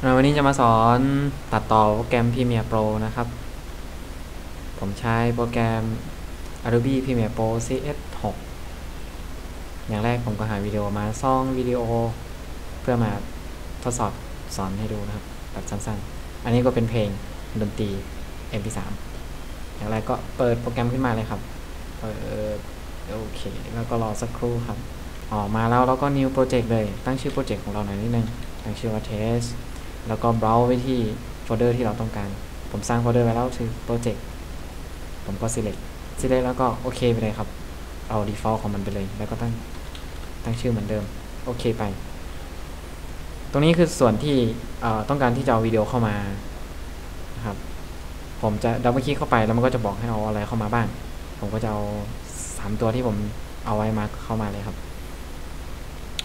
วันนี้จะมาสอนตัดต่อโปรแกรม Premiere Pro นะครับ ผมใช้โปรแกรม Adobe Premiere Pro CS 6 อย่างแรกผมก็หาวิดีโอมาซ่องวิดีโอ เพื่อมาทดสอบสอนให้ดูนะครับแบบสั้นๆ อันนี้ก็เป็นเพลงดนตรี MP3 อย่างแรกก็เปิดโปรแกรมขึ้นมาเลยครับ เปิดโอเค แล้วก็รอสักครู่ครับ ออกมาแล้วเราก็ new project เลย ตั้งชื่อโปรเจกต์ของเราหน่อยนิดนึง ตั้งชื่อว่า test แล้วก็ browse ไปที่โฟลเดอร์ที่เราต้องการ ผมสร้างโฟลเดอร์ไว้แล้วคือโปรเจกต์ผมก็ select select แล้วก็โอเคไปเลยครับ เอา default ของมันไปเลย แล้วก็ตั้งตั้งชื่อเหมือนเดิม โอเคไป ตรงนี้คือส่วนที่ต้องการที่จะเอาวิดีโอเข้ามานะครับ ผมจะดับเบิลคลิกเข้าไปแล้วมันก็จะบอกให้เอาอะไรเข้ามาบ้าง ผมก็จะเอาสามตัวที่ผมเอาไว้มาเข้ามาเลยครับ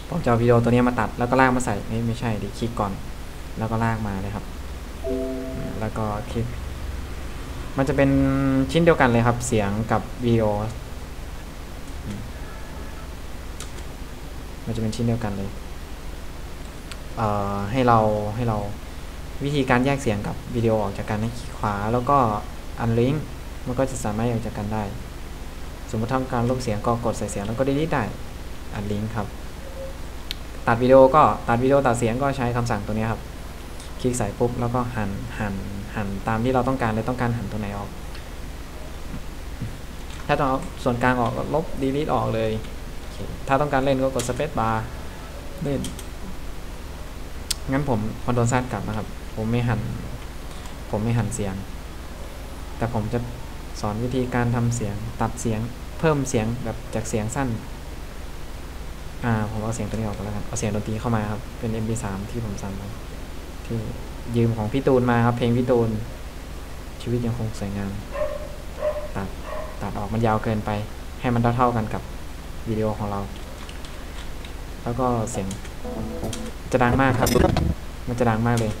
ผมจะเอาวิดีโอตัวนี้มาตัดแล้วก็ลากมาใส่ไม่ไม่ใช่ดิคลิกก่อน แล้วก็ลากมาเลยครับ แล้วก็คลิก มันจะเป็นชิ้นเดียวกันเลยครับ เสียงกับวิดีโอ มันจะเป็นชิ้นเดียวกันเลย เอ่อ ให้เราให้เราวิธีการแยกเสียงกับวิดีโอออกจากกันให้คลิกขวา แล้วก็อันลิงก์มันก็จะสามารถแยกจากกันได้ สมมติทำการลบเสียงก็กดใส่เสียงแล้วก็ดีลิทได้อันลิงก์ครับ ตัดวิดีโอก็ตัดวิดีโอตัดเสียงก็ใช้คำสั่งตัวนี้ครับ ลิกใส่ปุ๊บแล้วก็หันหันหันตามที่เราต้องการเลยต้องการหันตัวไหนออก ถ้าต้องเอาส่วนกลางออกก็ลบดีลิทออกเลย ถ้าต้องการเล่นก็กดสเปซบาร์เล่น งั้นผมคอนโทรลซัดกลับนะครับ ผมไม่หัน ผมไม่หันเสียง แต่ผมจะสอนวิธีการทำเสียงตัดเสียงเพิ่มเสียงแบบจากเสียงสั้น อ่า ผมเอาเสียงตัวนี้ออกกันแล้วกัน เอาเสียงดนตรีเข้ามาครับ เป็น MP3 ที่ผมสั่งมา ที่ยืมของพี่ตูนมาครับ เพลงพี่ตูน ชีวิตยังคงสวยงาม ตัดตัดออกมันยาวเกินไป ให้มันเท่าๆกันกับวิดีโอของเรา แล้วก็เสียงจะดังมากครับ มันจะดังมากเลย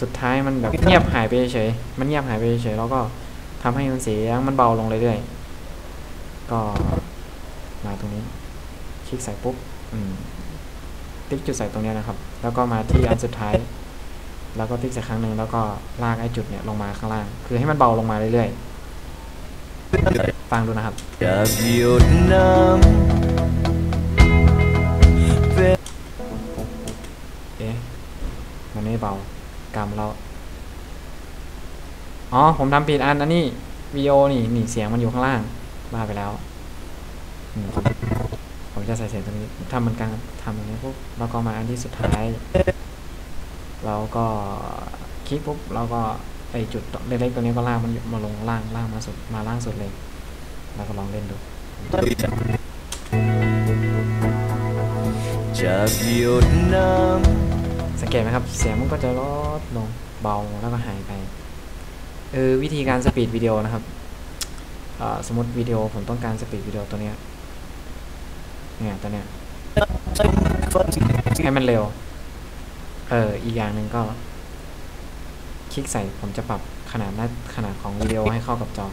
สุดท้ายมันแบบเงียบหายไปเฉย มันเงียบหายไปเฉยแล้วก็ทำให้มันเสียงมันเบาลงเรื่อยๆ ก็มาตรงนี้ คลิกใส่ปุ๊บ อืม ติ๊กจุดใส่ตรงเนี้ยนะครับ แล้วก็มาที่อันสุดท้าย แล้วก็ติ๊กใส่ครั้งหนึ่งแล้วก็ลากไอ้จุดเนี่ยลงมาข้างล่าง คือให้มันเบาลงมาเรื่อยๆ ฟังดูนะครับจากหยดน้ำเป็นเอ๊ะมันไม่เบากำเราอ๋อ ผมทำผิดอันอันนี้วิดีโอนี่นี่เสียงมันอยู่ข้างล่างบ้าไปแล้วอืมผม จะใส่เสียงตรงนี้ทำเหมือนกันทำอย่างนี้ปุ๊บแล้วก็มาอันที่สุดท้ายเราก็คลิกปุ๊บเราก็ไอจุดเล็กๆตัวนี้ก็ล่างมันมาลงล่างล่างมาสุดมาล่างสุดเลยแล้วก็ลองเล่นดูจากหยดน้สังเกตไหมครับ เสียงมันก็จะลดลงเบาแล้วก็หายไปเออวิธีการสปีดวิดีโอนะครับสมมติวิดีโอผมต้องการสปีดวิดีโอตัวเนี้ย เนี่ยตัวเนี้ยำให้มันเร็ว เออ อีกอย่างหนึ่งก็ คลิกใส่ผมจะปรับขนาดหน้าขนาดของวิดีโอให้เข้ากับจอ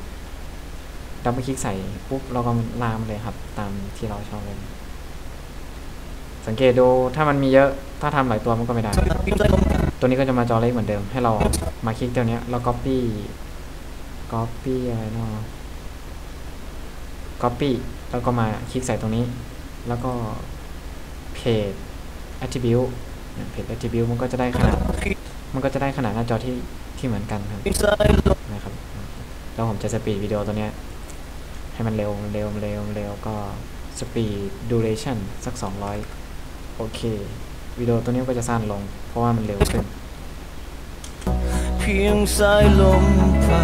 ดับเบิลคลิกใส่ปุ๊บเราก็ลามเลยครับ ตามที่เราชอบเลยสังเกตดูถ้ามันมีเยอะถ้าทำหลายตัวมันก็ไม่ได้ ตัวนี้ก็จะมาจอเล็กเหมือนเดิม ให้เรามาคลิกตัวเนี้ยแล้ว copy copy อะไรเนาะ copy แล้วก็มาคลิกใส่ตรงนี้ แล้วก็ page attribute เนี่ย page attribute มันก็จะได้ขนาด มันก็จะได้ขนาดหน้าจอที่ที่เหมือนกันครับนะครับแล้วผมจะสปีดวิดีโอตัวเนี้ยให้มันเร็วเร็วเร็วเร็วก็ speed duration สัก 200 โอเควิดีโอตัวนี้ก็จะสั้นลง เพราะว่ามันเร็วขึ้น เพียงสายลมผ่า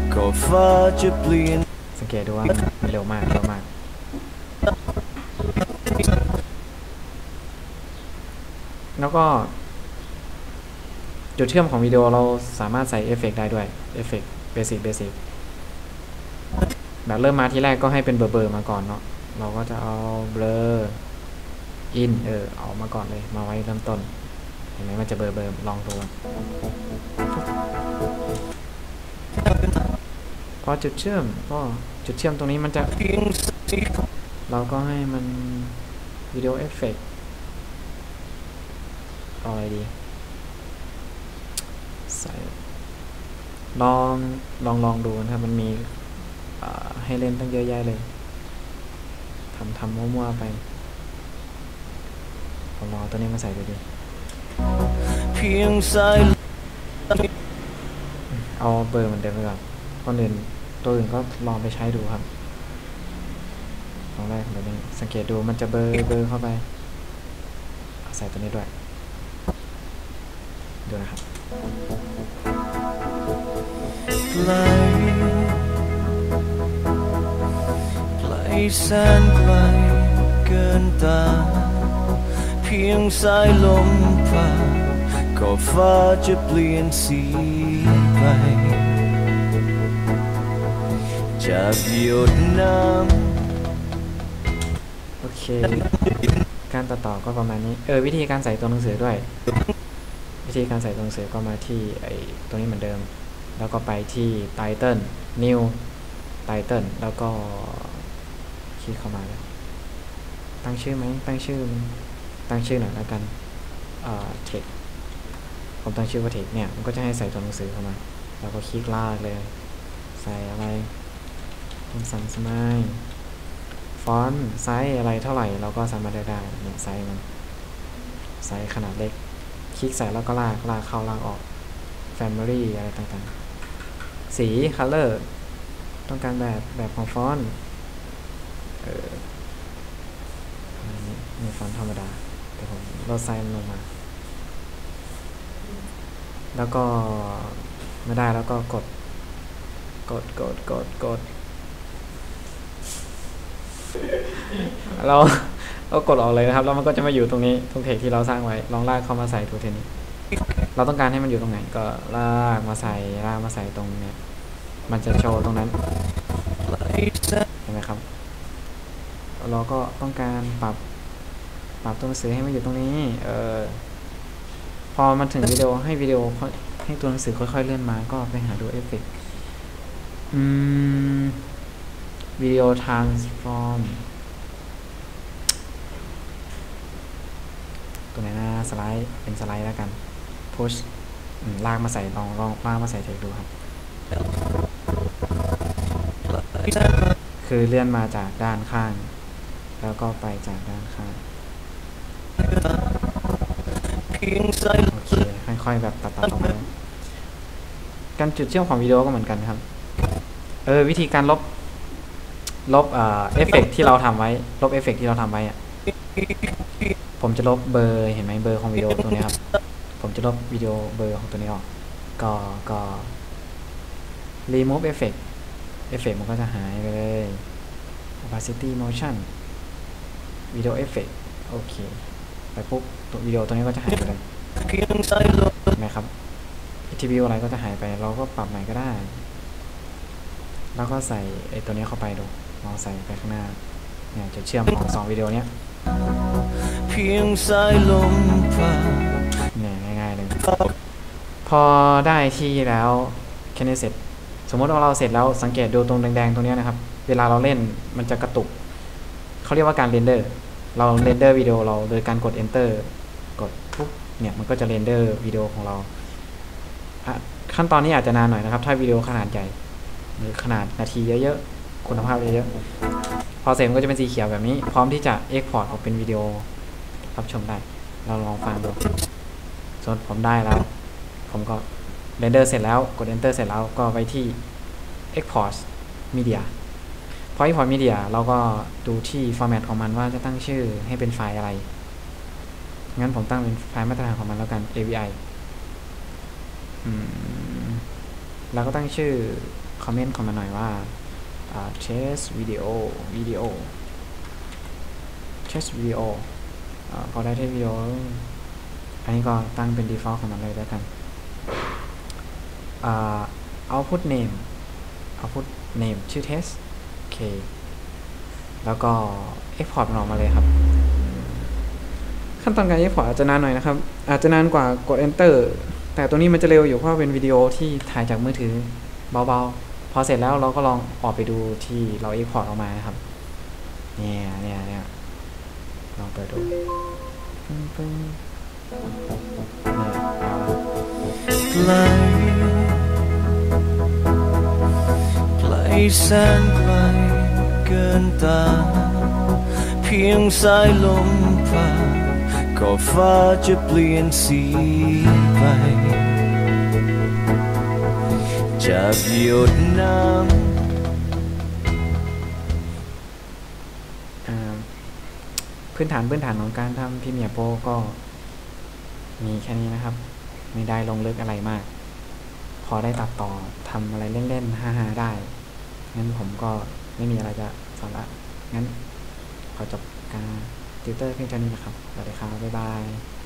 นก็ฟ้าจะเปลี่ยนสังเกตดูว่ามันเร็วมากเร็วมาก แล้วก็ จุดเชื่อมของวิดีโอเราสามารถใส่เอฟเฟกต์ได้ด้วยเอฟเฟกต์เบสิกเบสิกแบบเริ่มมาที่แรกก็ให้เป็นเบอร์เบอร์มาก่อนเนาะเราก็จะเอาเบลออินเออเอามาก่อนเลยมาไว้เริ่มต้น เห็นไหมมันจะเบอร์เบอร์ลองดูพอจุดเชื่อมก็จุดเชื่อมตรงนี้มันจะเราก็ให้มันวิดีโอเอฟเฟกต์ เอาอะไรดี ใส่ ลอง ลองลองดูนะครับ มันมีอ่าให้เล่นตั้งเยอะแยะเลย ทำทำมั่วๆไปผมรอตัวนี้มาใส่ดูดิเพียงสายเอาเบอร์เหมือนเดิมไปก่อนก่อนอื่นตัวอื่นก็ลองไปใช้ดูครับตอนแรกแบบนี้สังเกตดูมันจะเบอร์เบอร์เข้าไปเอาใส่ตัวนี้ด้วย ดูนะครับไกลไกลแสนไกลเกินตา เพียงสายลมผ่านก็ฟ้าจะเปลี่ยนสีไปจากหยดน้โอเค การตัดต่อก็ประมาณนี้ เออ วิธีการใส่ตัวหนังสือด้วย วิธีการใส่ตัวหนังสือก็มาที่ไอตัวนี้เหมือนเดิม แล้วก็ไปที่ title new title แล้วก็คลิกเข้ามาเลยตั้งชื่อไหมตั้งชื่อตั้งชื่อหน่อยแล้วกันเอ่อ text ผมตั้งชื่อว่า text เนี่ยมันก็จะให้ใส่ตัวหนังสือเข้ามา แล้วก็คลิกลากเลย ใส่อะไรต้องสั่งสมายฟอนต์ไซส์อะไรเท่าไหร่เราก็สามารถได้ได้เนี่ยไซส์มันไซส์ขนาดเล็ก ลิกใส่แล้วก็ลากลากเข้าลากออก Family อะไรต่างๆ สี Color ต้องการแบบแบบของฟอนต์เอออันนี้มีฟอนต์ธรรมดาแต่ผมลดไซส์ลงมา แล้วก็ไม่ได้แล้วก็กด กดกดกดกดเรา เรากดออกเลยนะครับ แล้วมันก็จะมาอยู่ตรงนี้ตรงเทคที่เราสร้างไว้ ลองลากเข้ามาใส่ตัวเทนนี้ เราต้องการให้มันอยู่ตรงไหน ก็ลากมาใส่ลากมาใส่ตรงเนี้ยมันจะโชว์ตรงนั้นเห็นไหมครับ เราก็ต้องการปรับปรับตัวหนังสือให้มันอยู่ตรงนี้ เออพอมันถึงวิดีโอให้วิดีโอให้ตัวหนังสือค่อยๆเลื่อนมา ก็ไปหาดูเอฟเฟกต์อืมวิดีโอ transform ตัวไหนนะสไลด์เป็นสไลด์แล้วกัน push ลากมาใส่ลองลองลากมาใส่เทคดูครับ คือเลื่อนมาจากด้านข้าง แล้วก็ไปจากด้านข้างเพียงสายลโอเคค่อยๆแบบตัดๆออกมาการจุดเชื่อมของวิดีโอก็เหมือนกันครับ เออวิธีการลบ ลบเอ่อเอฟเฟกที่เราทำไว้ ลบเอฟเฟกที่เราทำไว้อะ ผมจะลบเบอร์เห็นไหมเบอร์ของวิดีโอตัวนี้ครับ ผมจะลบวิดีโอเบอร์ของตัวนี้ออก ก็ก็ remove effect เอฟเฟกมันก็จะหายไปเลย opacity motion video effect โอเค ไปปุ๊บตัววิดีโอตัวนี้ก็จะหายไปเลยเห็นไหมครับ attribute อะไรก็จะหายไป เราก็ปรับใหม่ก็ได้ แล้วก็ใส่ไอ้ตัวนี้เข้าไปดูลองใส่ไปข้างหน้าเนี่ยจะเชื่อมของสองวิดีโอเนี้ย เพียงสายลมผ่านเนี่ยง่ายๆเลยพอได้ที่แล้วแค่นี้เสร็จ สมมติว่าเราเสร็จแล้วสังเกตดูตรงแดงๆตรงนี้นะครับ เวลาเราเล่นมันจะกระตุก เขาเรียกว่าการเรนเดอร์ เราเรนเดอร์วิดีโอเราโดยการกด enter กดปุ๊บเนี่ยมันก็จะเรนเดอร์วิดีโอของเรา ขั้นตอนนี้อาจจะนานหน่อยนะครับ ถ้าวิดีโอขนาดใหญ่หรือขนาดนาทีเยอะๆคุณภาพเยอะๆพอเสร็จมันก็จะเป็นสีเขียวแบบนี้ พร้อมที่จะ export ออกเป็นวิดีโอ รับชมได้ เราลองฟังดูส่วนผมได้แล้ว ผมก็เรนเดอร์เสร็จแล้ว กด enter เสร็จแล้วก็ไปที่ export media พอ export media เราก็ดูที่ format ของมันว่าจะตั้งชื่อให้เป็นไฟล์อะไร งั้นผมตั้งเป็นไฟล์มาตรฐานของมันแล้วกัน AVI แล้วก็ตั้งชื่อคอมเมนต์ของมันหน่อยว่าอ่า test video video test video พอได้ test video อันนี้ก็ตั้งเป็น default ของมันเลยแล้วกันอ่า output name output name ชื่อ test โอเค แล้วก็ export มันออกมาเลยครับ ขั้นตอนการ export อาจจะนานหน่อยนะครับ อาจจะนานกว่ากด enter แต่ตัวนี้มันจะเร็วอยู่เพราะเป็นวิดีโอที่ถ่ายจากมือถือเบาๆ พอเสร็จแล้วเราก็ลองออกไปดูที่เรา export ออกมานะครับ เนี่ยเนี่ยเนี่ย ลองเปิดดูปึ้งปึ้งเนี่ยเอาไกลไก พื้นฐานพื้นฐานของการทำพรีเมียร์โปรก็มีแค่นี้นะครับ ไม่ได้ลงลึกอะไรมาก พอได้ตัดต่อทำอะไรเล่นๆฮ่าๆได้ งั้นผมก็ไม่มีอะไรจะสอนละงั้นขอจบการติวเตอร์เพียงเท่านี้นะครับสวัสดีครับบ๊ายบาย